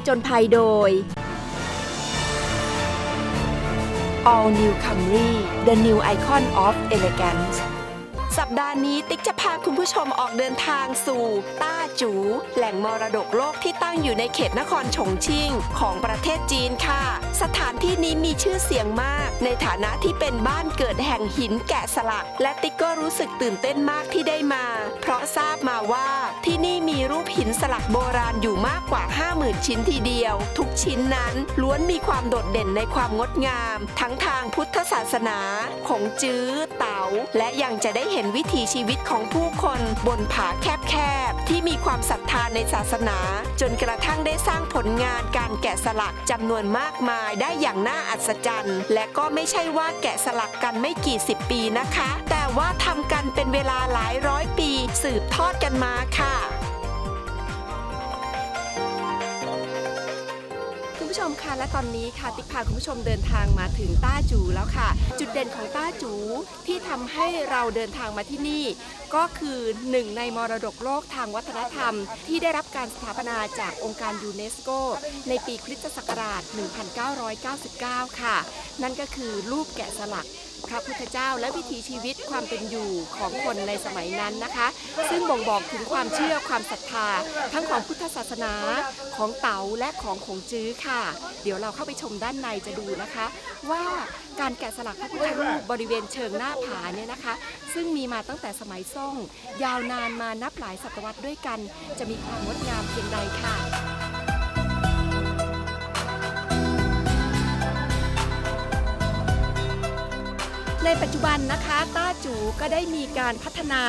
ผจญภัยโดย All New Camry the new icon of elegance สัปดาห์นี้ติ๊กจะพาคุณผู้ชมออกเดินทางสู่ ต้าจู แหล่งมรดกโลกที่ ตั้งอยู่ในเขตนครฉงชิ่งของประเทศจีนค่ะ สถานที่นี้มีชื่อเสียงมาก ในฐานะที่เป็นบ้านเกิดแห่งหินแกะสลัก และติ๊กก็รู้สึกตื่นเต้นมากที่ได้มา เพราะทราบมาว่าที่นี่มีรูปหินสลักโบราณอยู่มากกว่า 50,000 ชิ้นทีเดียว ทุกชิ้นนั้นล้วนมีความโดดเด่นในความงดงาม ทั้งทางพุทธศาสนา ของจื้อเต๋าและยังจะได้เห็นวิถีชีวิตของผู้คนบนผาแคบๆที่มีความศรัทธาในศาสนาจนกระทั่งได้สร้างผลงานการแกะสลักจำนวนมากมายได้อย่างน่าอัศจรรย์ และก็ไม่ใช่ว่าแกะสลักกันไม่กี่สิบปีนะคะ แต่ว่าทำกันเป็นเวลาหลายร้อยปี สืบทอดกันมาค่ะ ชมคะและตอนนี้ค่ะติ๊กพาคุณผู้ชมเดินทางมาถึงต้าจูแล้วค่ะ จุดเด่นของต้าจูที่ทำให้เราเดินทางมาที่นี่ ก็คือหนึ่งในมรดกโลกทางวัฒนธรรม ที่ได้รับการสถาปนาจากองค์การยูเนสโก ในปีคริสตศักราช 1999 ค่ะ นั่นก็คือรูปแกะสลัก พระพุทธเจ้าและวิถีชีวิตความเป็นอยู่ของคนในสมัยนั้นนะคะ ซึ่งบ่งบอกถึงความเชื่อความศรัทธา ทั้งของพุทธศาสนาของเต๋าและของขงจื้อค่ะ เดี๋ยวเราเข้าไปชมด้านในจะดูนะคะ ว่าการแกะสลักพระพุทธรูปบริเวณเชิงหน้าผาเนี่ยนะคะ ซึ่งมีมาตั้งแต่สมัยซ่งยาวนานมานับหลายศตวรรษด้วยกัน จะมีความงดงามเพียงใดค่ะ ในปัจจุบันนะคะต้าจูก็ได้มีการพัฒนา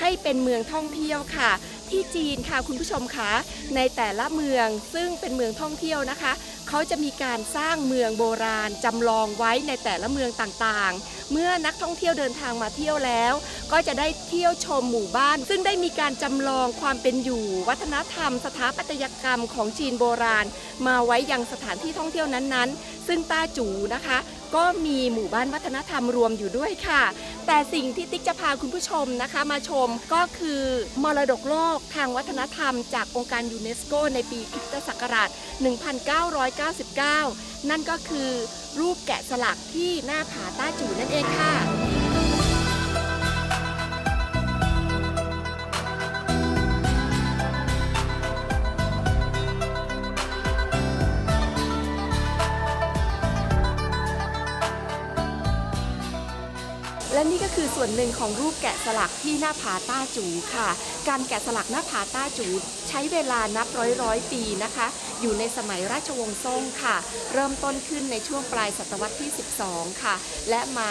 ให้เป็นเมืองท่องเที่ยวค่ะ ที่จีนค่ะคุณผู้ชมคะในแต่ละเมืองซึ่งเป็นเมืองท่องเที่ยวนะคะ เขาจะมีการสร้างเมืองโบราณจำลองไว้ในแต่ละเมืองต่างๆ เมื่อนักท่องเที่ยวเดินทางมาเที่ยวแล้ว ก็จะได้เที่ยวชมหมู่บ้าน ซึ่งได้มีการจำลองความเป็นอยู่ วัฒนธรรม สถาปัตยกรรมของจีนโบราณ มาไว้ยังสถานที่ท่องเที่ยวนั้นๆ ซึ่งต้าจูนะคะ ก็มีหมู่บ้านวัฒนธรรมรวมอยู่ด้วยค่ะ แต่สิ่งที่ติ๊กจะพาคุณผู้ชมนะคะมาชมก็คือมรดกโลกทางวัฒนธรรม จากองค์การยูเนสโกในปีคริสตศักราช 1 9 9 1999 นั่นก็คือรูปแกะสลักที่หน้าผาต้าจูนั่นเองค่ะ และนี่ก็คือส่วนหนึ่งของรูปแกะสลักที่หน้าผาต้าจูค่ะ การแกะสลักหน้าผาต้าจูใช้เวลานับร้อยร้อยปีนะคะ อยู่ในสมัยราชวงศ์ซ่งค่ะ เริ่มต้นขึ้นในช่วงปลายศตวรรษที่ 12 ค่ะ และมา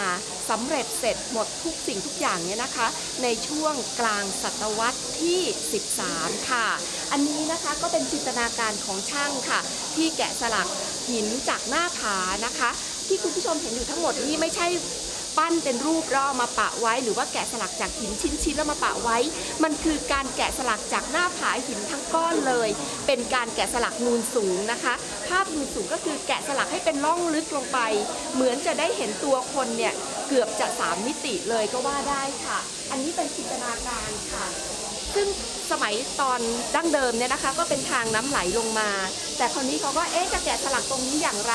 สำเร็จเสร็จหมดทุกสิ่งทุกอย่างเนี่ยนะคะ ในช่วงกลางศตวรรษที่ 13 ค่ะ อันนี้นะคะก็เป็นจินตนาการของช่างค่ะ ที่แกะสลักหินจากหน้าผานะคะ ที่คุณผู้ชมเห็นอยู่ทั้งหมดนี้ไม่ใช่ ปั้นเป็นรูปแล้วเอามาปะไว้ หรือว่าแกะสลักจากหินชิ้นๆแล้วมาปะไว้ มันคือการแกะสลักจากหน้าผาหินทั้งก้อนเลย เป็นการแกะสลักนูนสูงนะคะ ภาพนูนสูงก็คือแกะสลักให้เป็นร่องลึกลงไป เหมือนจะได้เห็นตัวคนเนี่ยเกือบจะสามมิติเลยก็ว่าได้ค่ะ อันนี้เป็นจินตนาการค่ะ ซึ่งสมัยตอนดั้งเดิมเนี่ยนะคะ ก็เป็นทางน้ำไหลลงมา แต่คราวนี้เขาก็เอ๊ะจะแกะสลักตรงนี้อย่างไร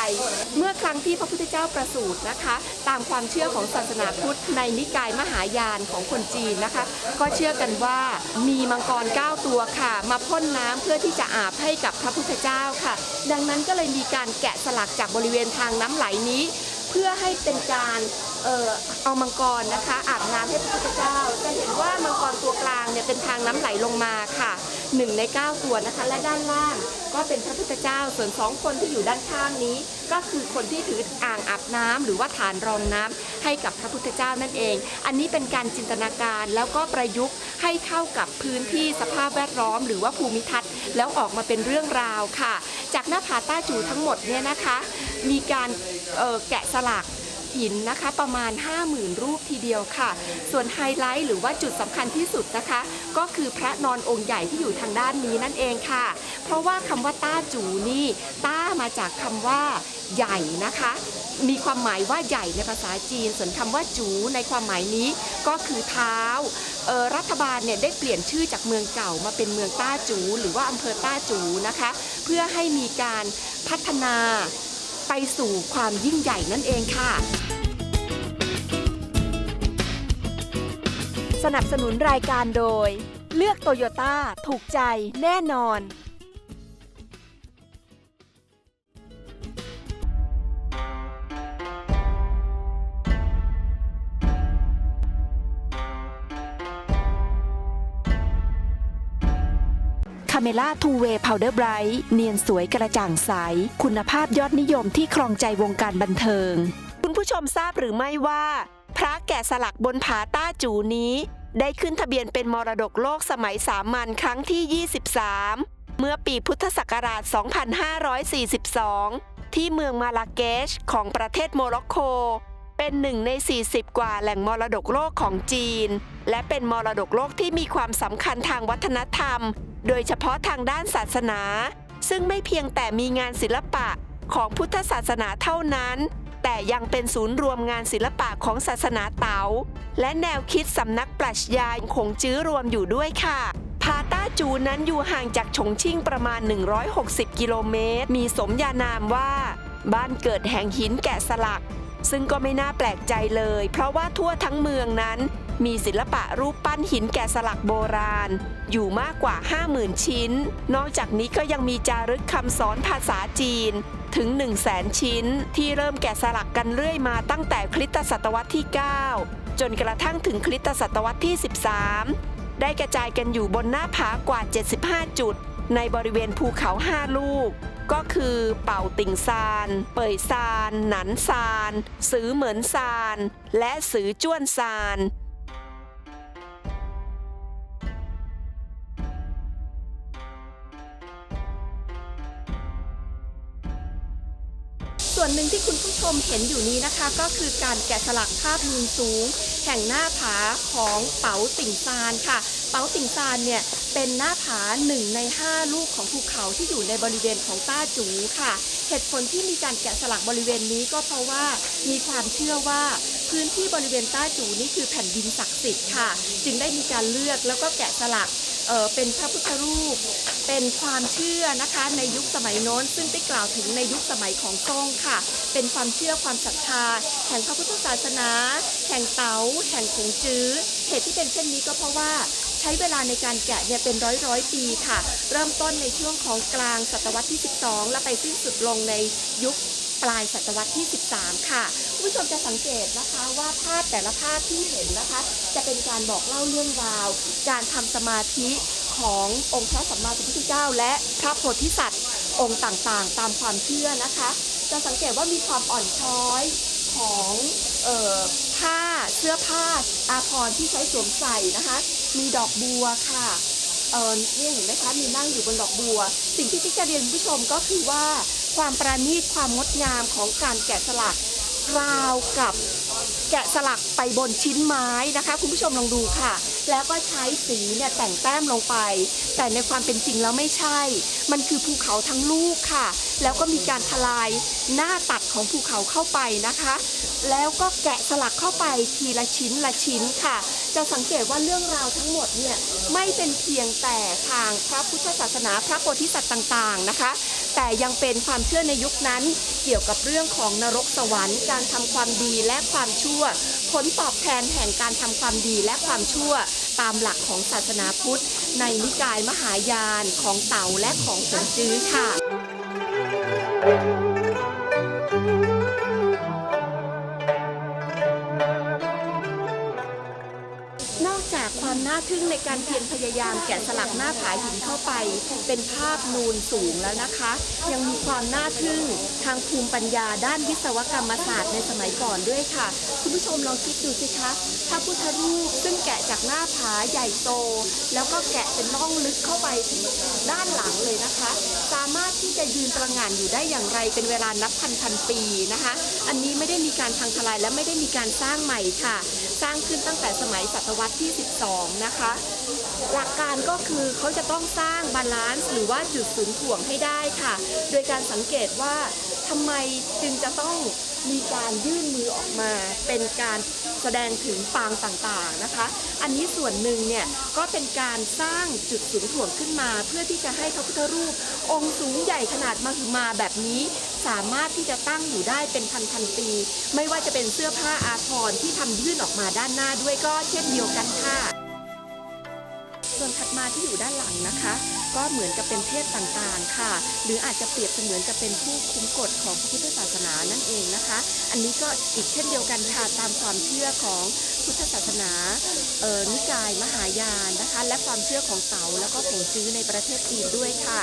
เมื่อครั้งที่พระพุทธเจ้าประสูตินะคะ ตามความเชื่อของศาสนาพุทธในนิกายมหายานของคนจีนนะคะ ก็เชื่อกันว่ามีมังกร 9 ตัวค่ะ มาพ่นน้ำเพื่อที่จะอาบให้กับพระพุทธเจ้าค่ะ ดังนั้นก็เลยมีการแกะสลักจากบริเวณทางน้ำไหลนี้ เพื่อให้เป็นการ เอ่อเอามังกรนะคะ อาบน้ำให้พระพุทธเจ้า จะเห็นว่ามังกรตัวกลางเนี่ยเป็นทางน้ำไหลลงมาค่ะหนึ่งในเก้าตัวนนะคะ และด้านล่างก็เป็นพระพุทธเจ้า ส่วนสองคนที่อยู่ด้านข้างนี้ ก็คือคนที่ถืออ่างอาบน้ำหรือว่าฐานรองน้ำให้กับพระพุทธเจ้านั่นเอง อันนี้เป็นการจินตนาการแล้วก็ประยุกต์ให้เข้ากับพื้นที่สภาพแวดล้อม หรือว่าภูมิทัศน์ แล้วออกมาเป็นเรื่องราวค่ะ จากหน้าผาต้าจูทั้งหมดเนี่ยนะคะ มีการแกะสลัก หินนะคะประมาณ 50,000 รูปทีเดียวค่ะ ส่วนไฮไลท์หรือว่าจุดสำคัญที่สุดนะคะ ก็คือพระนอนองค์ใหญ่ที่อยู่ทางด้านนี้นั่นเองค่ะ เพราะว่าคำว่าต้าจูนี่ ต้ามาจากคำว่าใหญ่นะคะ มีความหมายว่าใหญ่ในภาษาจีน ส่วนคำว่าจูในความหมายนี้ก็คือเท้ารัฐบาลเนี่ยได้เปลี่ยนชื่อจากเมืองเก่ามาเป็นเมืองต้าจู หรือว่าอำเภอต้าจูนะคะ เพื่อให้มีการพัฒนา ไปสู่ความยิ่งใหญ่นั่นเองค่ะ สนับสนุนรายการโดย เลือกโตโยต้าถูกใจแน่นอน ล่าทูเวย์พาวเดอร์ไบรท์เนียนสวยกระจ่างใส คุณภาพยอดนิยมที่ครองใจวงการบันเทิง คุณผู้ชมทราบหรือไม่ว่า พระแกะสลักบนผาต้าจูนี้ ได้ขึ้นทะเบียนเป็นมรดกโลกสมัยสามัญครั้งที่ 23 เมื่อปีพุทธศักราช 2542 ที่เมืองมาลาเกชของประเทศโมร็อกโกเป็นหนึ่งใน 40 กว่าแหล่งมรดกโลกของจีน และเป็นมรดกโลกที่มีความสำคัญทางวัฒนธรรม โดยเฉพาะทางด้านศาสนา ซึ่งไม่เพียงแต่มีงานศิลปะของพุทธศาสนาเท่านั้น แต่ยังเป็นศูนย์รวมงานศิลปะของศาสนาเต๋าและแนวคิดสำนักปรัชญาคงจื้อรวมอยู่ด้วยค่ะพาต้าจูนั้นอยู่ห่างจากฉงชิ่งประมาณ 160 กิโลเมตร มีสมญานามว่า บ้านเกิดแห่งหินแกะสลัก ซึ่งก็ไม่น่าแปลกใจเลย เพราะว่าทั่วทั้งเมืองนั้น มีศิลปะรูปปั้นหินแกะสลักโบราณ อยู่มากกว่า 50,000 ชิ้น นอกจากนี้ก็ยังมีจารึกคำสอนภาษาจีนถึง 1 0 0 0 0แสนชิ้น ที่เริ่มแกะสลักกันเรื่อยมาตั้งแต่คริสตศตวรรษที่ 9 จนกระทั่งถึงคริสตศตวรรษที่ 13 ได้กระจายกันอยู่บนหน้าผากว่า 75 จุด ในบริเวณภูเขา5ลูก ก็คือเป่าติ่งซาน เป่ยซาน หนันซาน สือเหมือนซาน และสือจ้วนซาน หนึ่งที่คุณผู้ชมเห็นอยู่นี้นะคะ ก็คือการแกะสลักภาพมุมสูง แห่งหน้าผาของเป๋าติ่งซานค่ะ เป๋าติ่งซานเนี่ยเป็นหน้าผาหนึ่งใน 5 ลูกของภูเขาที่อยู่ในบริเวณของต้าจูค่ะ เหตุผลที่มีการแกะสลักบริเวณนี้ก็เพราะว่ามีความเชื่อว่าพื้นที่บริเวณต้าจูนี่คือแผ่นดินศักดิ์สิทธิ์ค่ะ จึงได้มีการเลือกแล้วก็แกะสลัก เเป็นพระพุทธรูป เป็นความเชื่อนะคะในยุคสมัยโน้น ซึ่งได้กล่าวถึงในยุคสมัยของซ่งค่ะ เป็นความเชื่อความศรัทธา แห่งพระพุทธศาสนา แห่งเต๋าแห่งคงจื้อ เหตุที่เป็นเช่นนี้ก็เพราะว่าใช้เวลาในการแกะเนี่ยเป็นร้อยร้อยปีค่ะ เริ่มต้นในช่วงของกลางศตวรรษที่ 12 และไปสิ้นสุดลงในยุค ปลายศตวรรษที่ 13 ค่ะผู้ชมจะสังเกตนะคะว่าภาพแต่ละภาพที่เห็นนะคะ จะเป็นการบอกเล่าเรื่องราว การทำสมาธิขององค์พระสัมมาสัมพุทธเจ้า และพระโพธิสัตว์ องค์ต่างๆ ตามความเชื่อนะคะ จะสังเกตว่ามีความอ่อนช้อยของออผ้าเสื้อผ้าอาภรณ์ที่ใช้สวมใส่นะคะ มีดอกบัวค่ะเออเนี่เห็นไหมคะมีนั่งอยู่บนดอกบัว สิ่งที่ที่จะเรียนผู้ชมก็คือว่า ความประณีตความงดงามของการแกะสลักราวกับแกะสลักไปบนชิ้นไม้นะคะ คุณผู้ชมลองดูค่ะ แล้วก็ใช้สีเนี่ยแต่งแต้มลงไป แต่ในความเป็นจริงแล้วไม่ใช่ มันคือภูเขาทั้งลูกค่ะ แล้วก็มีการทลายหน้าตัดของภูเขาเข้าไปนะคะ แล้วก็แกะสลักเข้าไปทีละชิ้นละชิ้นค่ะ จะสังเกตว่าเรื่องราวทั้งหมดเนี่ยไม่เป็นเพียงแต่ทางพระพุทธศาสนาพระโพธิสัตว์ต่างๆนะคะ แต่ยังเป็นความเชื่อในยุคนั้น เกี่ยวกับเรื่องของนรกสวรรค์ การทำความดีและความชั่ว ผลตอบแทนแห่งการทำความดีและความชั่ว ตามหลักของศาสนาพุทธ ในนิกายมหายานของเต่าและของสงจื้อค่ะ ทึ่งในการเพียรพยายามแกะสลักหน้าผาหินเข้าไป เป็นภาพนูนสูงแล้วนะคะ ยังมีความน่าทึ่งทางภูมิปัญญาด้านวิศวกรรมศาสตร์ในสมัยก่อนด้วยค่ะ คุณผู้ชมลองคิดดูสิคะพระพุทธรูปซึ่งแกะจากหน้าผาใหญ่โต แล้วก็แกะเป็นร่องลึกเข้าไปถึงด้านหลังเลยนะคะ สามารถที่จะยืนประหง่านอยู่ได้อย่างไรเป็นเวลานับพันพันปีนะคะ อันนี้ไม่ได้มีการพังทลายและไม่ได้มีการสร้างใหม่ค่ะ สร้างขึ้นตั้งแต่สมัยศตวรรษที่ 12 นะคะหลักการก็คือเขาจะต้องสร้างบาลานซ์หรือว่าจุดศูนย์ถ่วงให้ได้ค่ะ โดยการสังเกตว่าทำไมจึงจะต้องมีการยื่นมือออกมาเป็นการแสดงถึงปางต่างๆนะคะ อันนี้ส่วนหนึ่งเนี่ยก็เป็นการสร้างจุดศูนย์ถ่วงขึ้นมา เพื่อที่จะให้พระพุทธรูป องค์สูงใหญ่ขนาดมหึมาแบบนี้ สามารถที่จะตั้งอยู่ได้เป็นพันๆปี ไม่ว่าจะเป็นเสื้อผ้าอาภรณ์ที่ทำยื่นออกมาด้านหน้าด้วยก็เช่นเดียวกันค่ะ ส่วนถัดมาที่อยู่ด้านหลังนะคะ ก็เหมือนกับเป็นเทพต่างๆค่ะ หรืออาจจะเปรียบเสมือนกับเป็นผู้คุ้มกฎของพระพุทธศาสนานั่นเองนะคะ อันนี้ก็อีกเช่นเดียวกันค่ะตามความเชื่อของพุทธศาสนาเออนิกายมหายานนะคะ และความเชื่อของเต๋าแล้วก็ผงซื้อในประเทศจีนด้วยค่ะ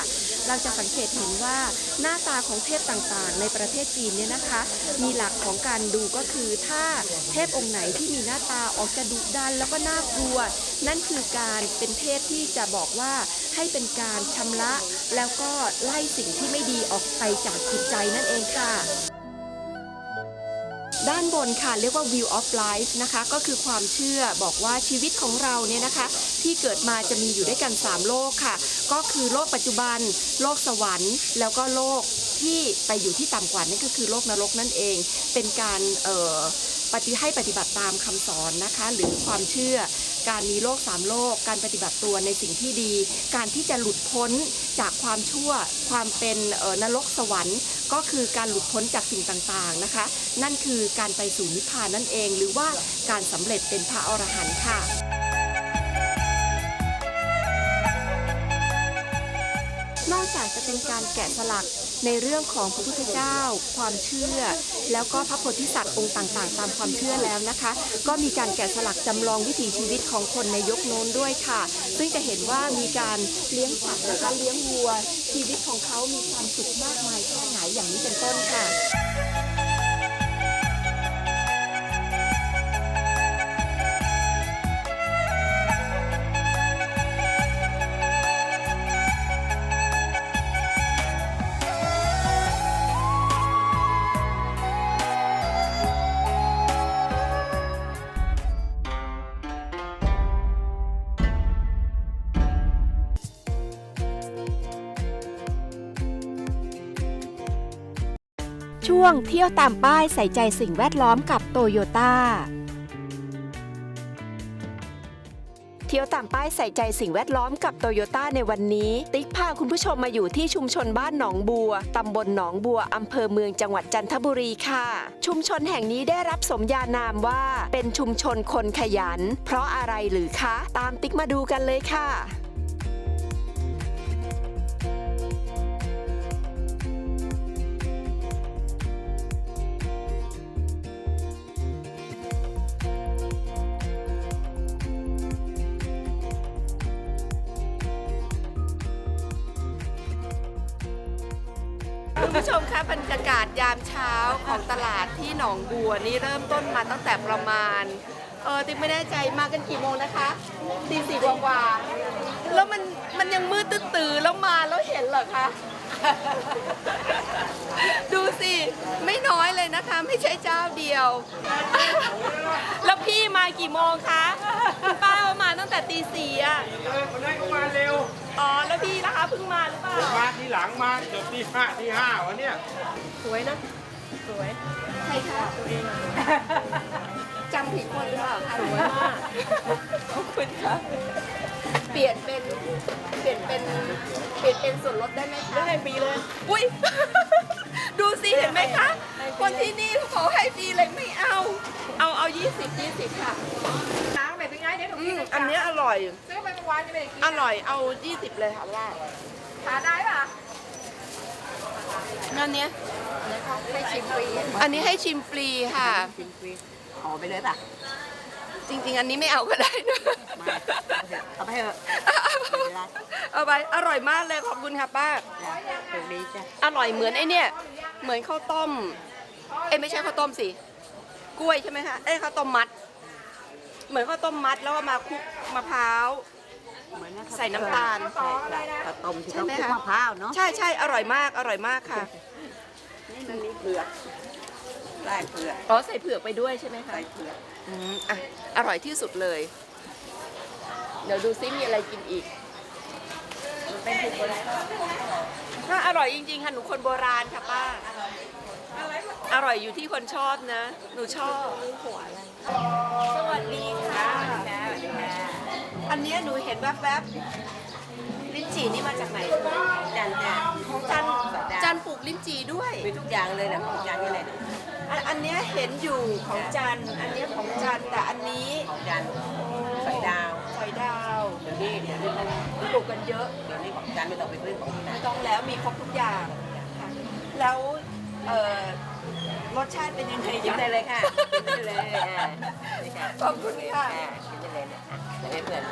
เราจะสังเกตเห็นว่าหน้าตาของเทพต่างๆ ในประเทศจีนเนี่ยนะคะ มีหลักของการดูก็คือถ้าเทพองค์ไหนที่มีหน้าตาออกจะดุดันแล้วก็น่ากลัว นั่นคือการเป็นเทพที่จะบอกว่าให้เป็นการชำระ แล้วก็ไล่สิ่งที่ไม่ดีออกไปจากจิตใจนั่นเองค่ะ ด้านบนค่ะเรียกว่า view of life นะคะ ก็คือความเชื่อบอกว่าชีวิตของเราเนี่ยนะคะ ที่เกิดมาจะมีอยู่ด้วยกัน 3 โลกค่ะ ก็คือโลกปัจจุบัน โลกสวรรค์ แล้วก็โลกที่ไปอยู่ที่ต่ำกว่านั่นก็คือโลกนรกนั่นเอง เป็นการเอ่อ ปฏิให้ปฏิบัติตามคำสอนนะคะ หรือความเชื่อ การมีโลกสามโลก การปฏิบัติตัวในสิ่งที่ดี การที่จะหลุดพ้นจากความชั่ว ความเป็นนรกสวรรค์ ก็คือการหลุดพ้นจากสิ่งต่างๆนะคะ นั่นคือการไปสู่นิพพานนั่นเอง หรือว่าการสำเร็จเป็นพระอรหันต์ค่ะ อกจากจะเป็นการแกะสลักในเรื่องของพระพุทธเจ้า ความเชื่อ แล้วก็พระโพธิสัตว์องค์ต่างๆ ตามความเชื่อแล้วนะคะ ก็มีการแกะสลักจำลองวิถีชีวิตของคนในยกโน้นด้วยค่ะ ซึ่งจะเห็นว่ามีการเลี้ยงสัตว์นะคะเลี้ยงวัว ชีวิตของเขามีความสุขมากมายแค่ไหนอย่างนี้เป็นต้นค่ะ วงเที่ยวตามป้ายใส่ใจสิ่งแวดล้อมกับโตโยต้า เที่ยวตามป้ายใส่ใจสิ่งแวดล้อมกับโตโยต้าในวันนี้ ติ๊กพาคุณผู้ชมมาอยู่ที่ชุมชนบ้านหนองบัว ตำบลหนองบัว อำเภอเมืองจังหวัดจันทบุรีค่ะ ชุมชนแห่งนี้ได้รับสมญานามว่า เป็นชุมชนคนขยัน เพราะอะไรหรือคะ ตามติ๊กมาดูกันเลยค่ะ หนองบัวนี่เริ่มต้นมาตั้งแต่ประมาณเออติ๊กไม่แน่ใจมากันกี่โมงนะคะตีสี่กว่าๆแล้วมันมันยังมืดตื้อๆแล้วมาแล้วเห็นเหรอคะ ดูสิ ไม่น้อยเลยนะคะ ไม่ใช่เจ้าเดียว แล้วพี่มากี่โมงคะป้ามาตั้งแต่ตีสี่อะเออคนนั้นก็มาเร็ว อ๋อ แล้วพี่นะคะเพิ่งมาหรือเปล่า มาทีหลังมาจบที่ห้าที่ห้าวะเนี่ยสวยนะ สวยใครคะตัวเองจำผิดคนหรือเปล่าคะสวยมากขอบคุณค่ะเปลี่ยนเป็นเปลี่ยนเป็นเปลี่ยนเป็นส่วนลดได้ไหมคะได้ฟรีเลย อุ้ย ดูสิเห็นไหมคะ คนที่นี่เขาบอกให้ฟรีเลยไม่เอา เอาเอา20 20ค่ะล้างไปเป็นไงเดี๋ยวหนูอืกินมเลยอันเนี้ยอร่อย ซื้อไปเมื่อวานยังไม่ได้กินอร่อยเอา 20 เลยค่ะว่าทานได้ป่ะ อันเนี้ยให้ชิมฟรีอันนี้ให้ชิมฟรีค่ะ ชิมฟรีขอไปเลยป่ะจริง ๆ อันนี้ไม่เอาก็ได้นะมาเอาไปเถอะไม่เป็นไรเอาไปอร่อยมากเลยขอบคุณค่ะป้าจ้ะโชคดีจ้ะอร่อยเหมือนไอ้เนี่ย เหมือนข้าวต้ม เอ้ยไม่ใช่ข้าวต้มสิกล้วยใช่ไหมคะเอ้ยข้าวต้มมัด เหมือนข้าวต้มมัดแล้วก็มาคลุกมะพร้าวเหมือนนะ ใส่น้ำตาลใช่จ้ะข้าวต้มที่ใช่เขาไหมคลุกคะ มะพร้าวเนาะใช่ใช่อร่อยมากอร่อยมากค่ะนี่มันมีเผือกได้เผือกอ๋อใส่เผือกไปด้วยใช่ไหมคะใส่เผือกอืมอะอร่อยที่สุดเลย เดี๋ยวดูซิมีอะไรกินอีกมันเป็นเผือกอะไรก็ถ้าอร่อยจริงๆค่ะหนูคนโบราณค่ะป้าอร่อยอยู่ที่คนชอบนะ หนูชอบสวัสดีค่ะ อันเนี้ยหนูเห็นแวบๆลิ้นจี่นี่มาจากไหนจันจ้ะของจันจันปลูกลิ้นจี่ด้วย มีทุกอย่างเลยนะของจันนี่แหละอันอันเนี้ยเห็นอยู่ของจันอันเนี้ยของจันแต่อันนี้ของจันใส่ดาวสอยดาวเดี๋ยวนี้เดี๋ยวนี้มันปลูกกันเยอะ เดี๋ยวนี้ของจันไม่ต้องไปซื้อของที่ไหนไม่ต้องแล้วมีครบทุกอย่างค่ะแล้วเอ่อรสชาติเป็นยังไงกินคะได้เลยค่ะกินได้เลยอ่านี่ค่ะขอบคุณค่ะ กินได้เลยเนี่ย อะเดี๋ยวให้เพื่อน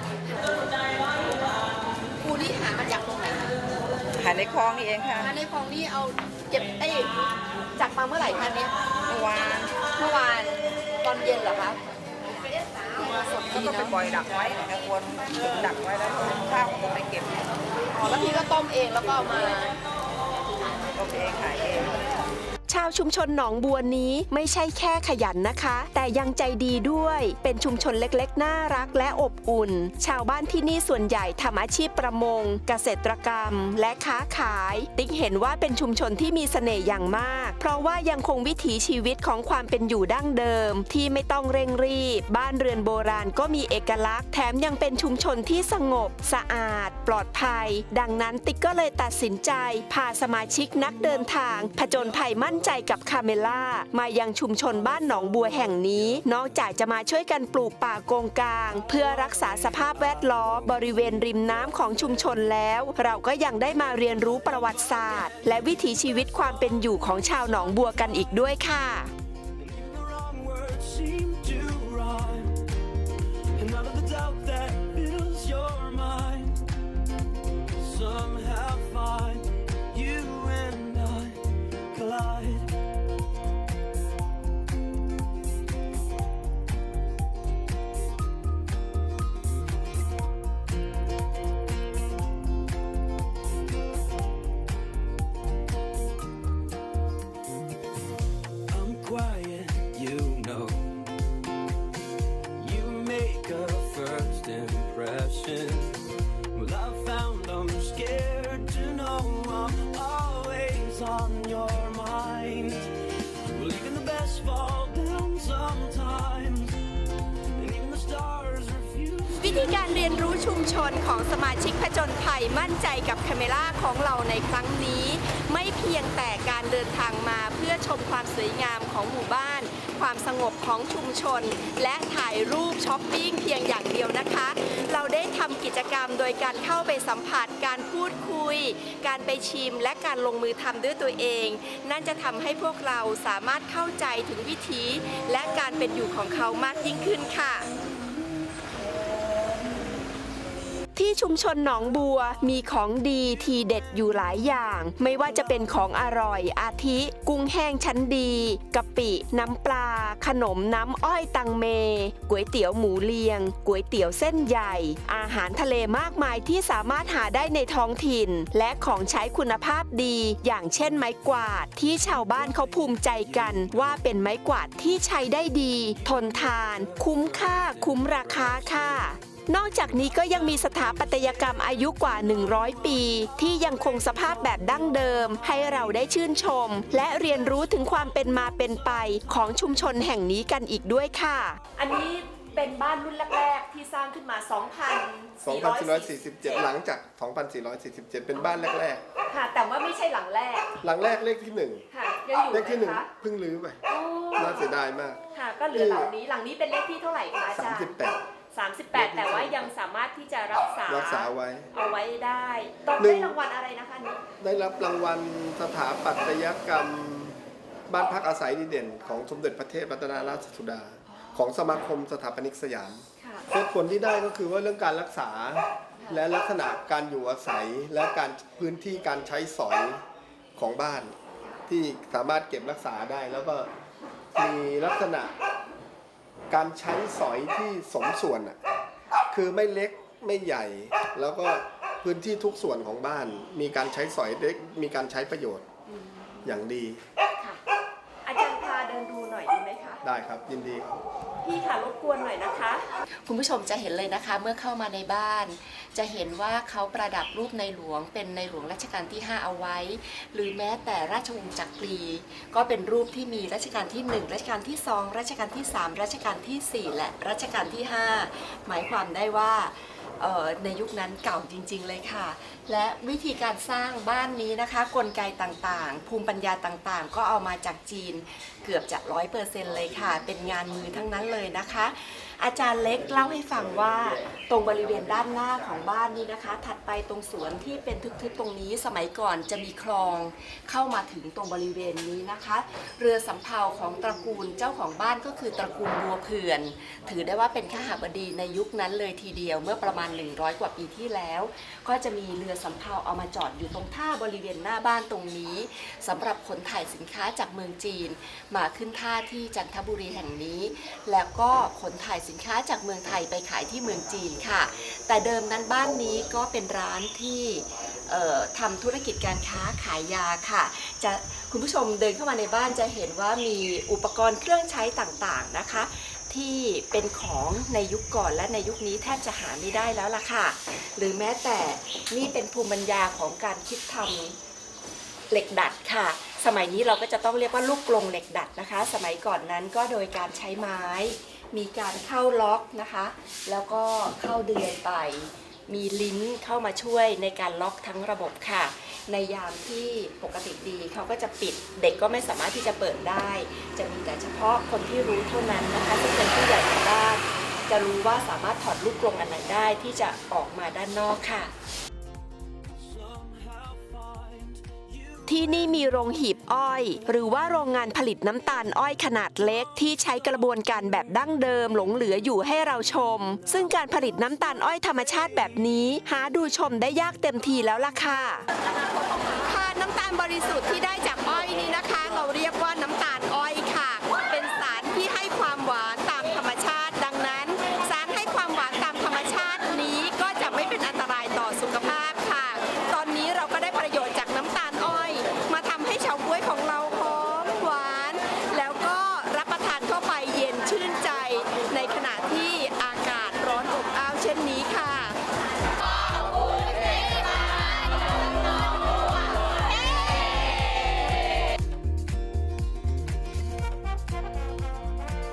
ปูนี่หามาจากตรงไหนคะขายในคลองนี่เองค่ะหาในคลองนี่เอาเก็บเอ้ยจับมาเมื่อไหร่คะเนี่ยเมื่อวานเมื่อวานตอนเย็นเหรอคะสดก็ดีต้องไปเนาะปล่อยดักไว้นะควรถึงดักไว้แล้วข้าวก็ไปเก็บอ๋อแล้วพี่ก็ต้มเองแล้วก็เอามาก็เองขายเองชาวชุมชนหนองบัวนี้ไม่ใช่แค่ขยันนะคะ แต่ยังใจดีด้วย เป็นชุมชนเล็กๆ น่ารักและอบอุ่น ชาวบ้านที่นี่ส่วนใหญ่ทำอาชีพประมง เกษตรกรรม และค้าขาย ติ๊กเห็นว่าเป็นชุมชนที่มีเสน่ห์อย่างมาก เพราะว่ายังคงวิถีชีวิตของความเป็นอยู่ดั้งเดิม ที่ไม่ต้องเร่งรีบ บ้านเรือนโบราณก็มีเอกลักษณ์ แถมยังเป็นชุมชนที่สงบ สะอาด ปลอดภัย ดังนั้นติ๊กก็เลยตัดสินใจ พาสมาชิกนักเดินทาง ผจญภัยมั่นใจกับคาเมล่ามายังชุมชนบ้านหนองบัวแห่งนี้ นอกจากจะมาช่วยกันปลูกป่าโกงกลาง เพื่อรักษาสภาพแวดล้อมบริเวณริมน้ำของชุมชนแล้ว เราก็ยังได้มาเรียนรู้ประวัติศาสตร์ และวิถีชีวิตความเป็นอยู่ของชาวหนองบัวกันอีกด้วยค่ะ นของสมาชิกผจญภัยมั่นใจกับคาเมล่าของเราในครั้งนี้ ไม่เพียงแต่การเดินทางมาเพื่อชมความสวยงามของหมู่บ้าน ความสงบของชุมชน และถ่ายรูปช้อปปิ้งเพียงอย่างเดียวนะคะ เราได้ทำกิจกรรมโดยการเข้าไปสัมผัสการพูดคุย การไปชิมและการลงมือทำด้วยตัวเอง นั่นจะทำให้พวกเราสามารถเข้าใจถึงวิถีและการเป็นอยู่ของเขามากยิ่งขึ้นค่ะ ที่ชุมชนหนองบัวมีของดีทีเด็ดอยู่หลายอย่าง ไม่ว่าจะเป็นของอร่อย อาทิ กุ้งแห้งชั้นดีกะปิ น้ำปลา ขนมน้ำอ้อยตังเมก๋วยเตี๋ยวหมูเลียงก๋วยเตี๋ยวเส้นใหญ่ อาหารทะเลมากมายที่สามารถหาได้ในท้องถิ่น และของใช้คุณภาพดี อย่างเช่นไม้กวาด ที่ชาวบ้านเขาภูมิใจกัน ว่าเป็นไม้กวาดที่ใช้ได้ดี ทนทาน คุ้มค่า คุ้มราคาค่ะ นอกจากนี้ก็ยังมีสถาปัตยกรรมอายุกว่า 100 ปี ที่ยังคงสภาพแบบดั้งเดิม ให้เราได้ชื่นชม และเรียนรู้ถึงความเป็นมาเป็นไปของชุมชนแห่งนี้กันอีกด้วยค่ะ อันนี้เป็นบ้านรุ่นแรกๆที่สร้างขึ้นมา 2,447 2447หลังจาก 2447 เป็นบ้านแรกค่ะ แต่ว่าไม่ใช่หลังแรก ๆ หลังแรกเลขที่หนึ่งค่ะ ยังอยู่เลขที่หนึ่งไหมคะเพิ่งรื้อไป โอ้น่าเสียดายมาก ค่ะ ก็เหลือหลังนี้ หลังนี้เป็นเลขที่เท่าไหร่คะอาจารย์38 38 แต่ว่ายังสามารถที่จะรักษารักษาไว้ เอาไว้ได้ต้องหนึ่ได้ง รางวัลอะไรนะคะนี่ได้รับรางวัลสถาปัตยกรรม บ้านพักอาศัยดีเด่น ของสมเด็จพระเทพรัตนราชสุดา ของสมาคมสถาปนิกสยามค่ะเซตผลที่ได้ก็คือว่าเรื่องการรักษาและลักษณะการอยู่อาศัยและการพื้นที่การใช้สอยของบ้าน ที่สามารถเก็บรักษาได้แล้วก็มีลักษณะ การใช้สอยที่สมส่วนอะคือไม่เล็กไม่ใหญ่ แล้วก็พื้นที่ทุกส่วนของบ้าน มีการใช้สอยเล็กมีการใช้ประโยชน์อย่างดีค่ะอาจารย์พาเดินดูหน่อยดีไหมคะ ได้ครับยินดีครับ พี่ค่ะรบกวนหน่อยนะคะ คุณผู้ชมจะเห็นเลยนะคะ เมื่อเข้ามาในบ้าน จะเห็นว่าเขาประดับรูปในหลวง เป็นในหลวงรัชกาลที่ 5 เอาไว้ หรือแม้แต่ราชวงศ์จักรี ก็เป็นรูปที่มีรัชกาลที่ 1 รัชกาลที่ 2 รัชกาลที่ 3 รัชกาลทีสี่4 และรัชกาลที่ 5 หมายความได้ว่าในยุคนั้นเก่าจริง ๆ เลยค่ะ และวิธีการสร้างบ้านนี้นะคะ กลไกต่างๆ ภูมิปัญญาต่างๆ ก็เอามาจากจีนเกือบจะร้อยเปอร์เซ็นต์เลยค่ะ เป็นงานมือทั้งนั้นเลยนะคะ อาจารย์เล็กเล่าให้ฟังว่าตรงบริเวณด้านหน้าของบ้านนี้นะคะ ถัดไปตรงสวนที่เป็นทึบๆตรงนี้สมัยก่อนจะมีคลองเข้ามาถึงตรงบริเวณนี้นะคะ เรือสำเภาของตระกูลเจ้าของบ้านก็คือตระกูลบัวเผื่อน ถือได้ว่าเป็นข้าบดีในยุคนั้นเลยทีเดียวเมื่อประมาณ 100 กว่าปีที่แล้ว ก็จะมีเรือสำเภาเอามาจอดอยู่ตรงท่าบริเวณหน้าบ้านตรงนี้สำหรับขนถ่ายสินค้าจากเมืองจีน มาขึ้นท่าที่จันทบุรีแห่งนี้ แล้วก็ขนถ่ายสินค้าจากเมืองไทยไปขายที่เมืองจีนค่ะ แต่เดิมนั้นบ้านนี้ก็เป็นร้านที่ทำธุรกิจการค้าขายยาค่ะ จะคุณผู้ชมเดินเข้ามาในบ้านจะเห็นว่ามีอุปกรณ์เครื่องใช้ต่างๆนะคะ ที่เป็นของในยุคก่อนและในยุคนี้แทบจะหาไม่ได้แล้วล่ะค่ะ หรือแม้แต่นี่เป็นภูมิปัญญาของการคิดทำเหล็กดัดค่ะ สมัยนี้เราก็จะต้องเรียกว่าลูกกลงเหล็กดัดนะคะ สมัยก่อนนั้นก็โดยการใช้ไม้ มีการเข้าล็อกนะคะ แล้วก็เข้าเดือนไป มีลิ้นเข้ามาช่วยในการล็อกทั้งระบบค่ะ ในยามที่ปกติดีเขาก็จะปิดเด็กก็ไม่สามารถที่จะเปิดได้ จะมีแต่เฉพาะคนที่รู้เท่านั้นนะคะซึ่งเป็นผู้ใหญ่ในบ้านจะรู้ว่าสามารถถอดลูกกรงอันไหนได้ที่จะออกมาด้านนอกค่ะ ที่นี่มีโรงหีบอ้อย หรือว่าโรงงานผลิตน้ำตาลอ้อยขนาดเล็กที่ใช้กระบวนการแบบดั้งเดิมหลงเหลืออยู่ให้เราชม ซึ่งการผลิตน้ำตาลอ้อยธรรมชาติแบบนี้ หาดูชมได้ยากเต็มทีแล้วล่ะค่ะค่ะน้ำตาลบริสุทธิ์ที่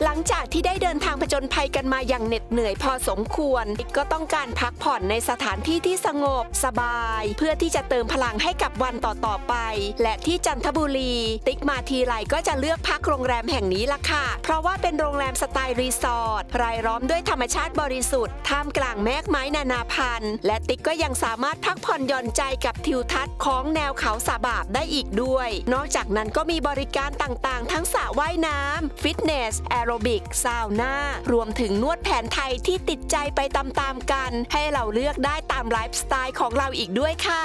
หลังจากที่ได้เดินทางผจญภัยกันมาอย่างเหน็ดเหนื่อยพอสมควร ก็ต้องการพักผ่อนในสถานที่ที่สงบสบาย เพื่อที่จะเติมพลังให้กับวันต่อๆไป และที่จันทบุรี ติ๊กมาทีไรก็จะเลือกพักโรงแรมแห่งนี้ละค่ะ เพราะว่าเป็นโรงแรมสไตล์รีสอร์ทรายล้อมด้วยธรรมชาติบริสุทธิ์ท่ามกลางแมกไม้นานาพันธุ์ และติ๊กก็ยังสามารถพักผ่อนหย่อนใจกับทิวทัศน์ของแนวเขาสาบาบได้อีกด้วย นอกจากนั้นก็มีบริการต่างๆ ทั้งสระว่ายน้ำฟิตเนสแอโรบิกซาวน่ารวมถึงนวดแผนไทยที่ติดใจไปตามๆกัน ให้เราเลือกได้ตามไลฟ์สไตล์ของเราอีกด้วยค่ะ